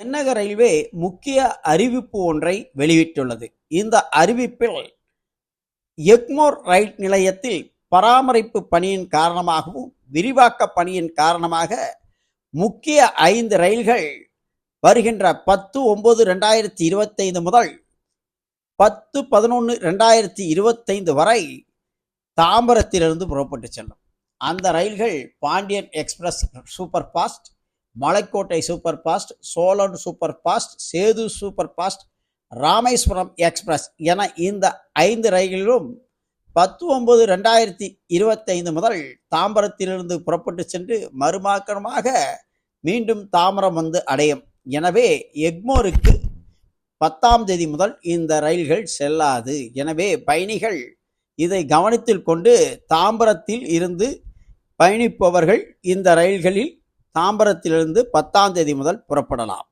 தென்னக ரயில்வே முக்கிய அறிவிப்பு ஒன்றை வெளியிட்டுள்ளது. இந்த அறிவிப்பில் எக்மோர் ரயில் நிலையத்தில் பராமரிப்பு பணியின் காரணமாகவும் விரிவாக்க பணியின் காரணமாக முக்கிய ஐந்து ரயில்கள் வருகின்ற பத்து ஒன்பது ரெண்டாயிரத்தி இருபத்தைந்து முதல் பத்து பதினொன்று ரெண்டாயிரத்தி இருபத்தைந்து வரை தாம்பரத்திலிருந்து புறப்பட்டு செல்லும். அந்த ரயில்கள் Pandian express super fast Malaikottai super fast Cholan super fast Sethu super fast Rameswaram express என இந்த ஐந்து ரயில்களிலும் பத்து ஒன்பது ரெண்டாயிரத்தி இருபத்தைந்து முதல் தாம்பரத்திலிருந்து புறப்பட்டு சென்று மறுமாக்கணமாக மீண்டும் தாம்பரம் வந்து அடையும். எனவே எக்மோருக்கு பத்தாம் தேதி முதல் இந்த ரயில்கள் செல்லாது. எனவே பயணிகள் இதை கவனத்தில் கொண்டு தாம்பரத்தில் இருந்து பயணிப்பவர்கள் இந்த ரயில்களில் தாம்பரத்திலிருந்து பத்தாம் தேதி முதல் புறப்படலாம்.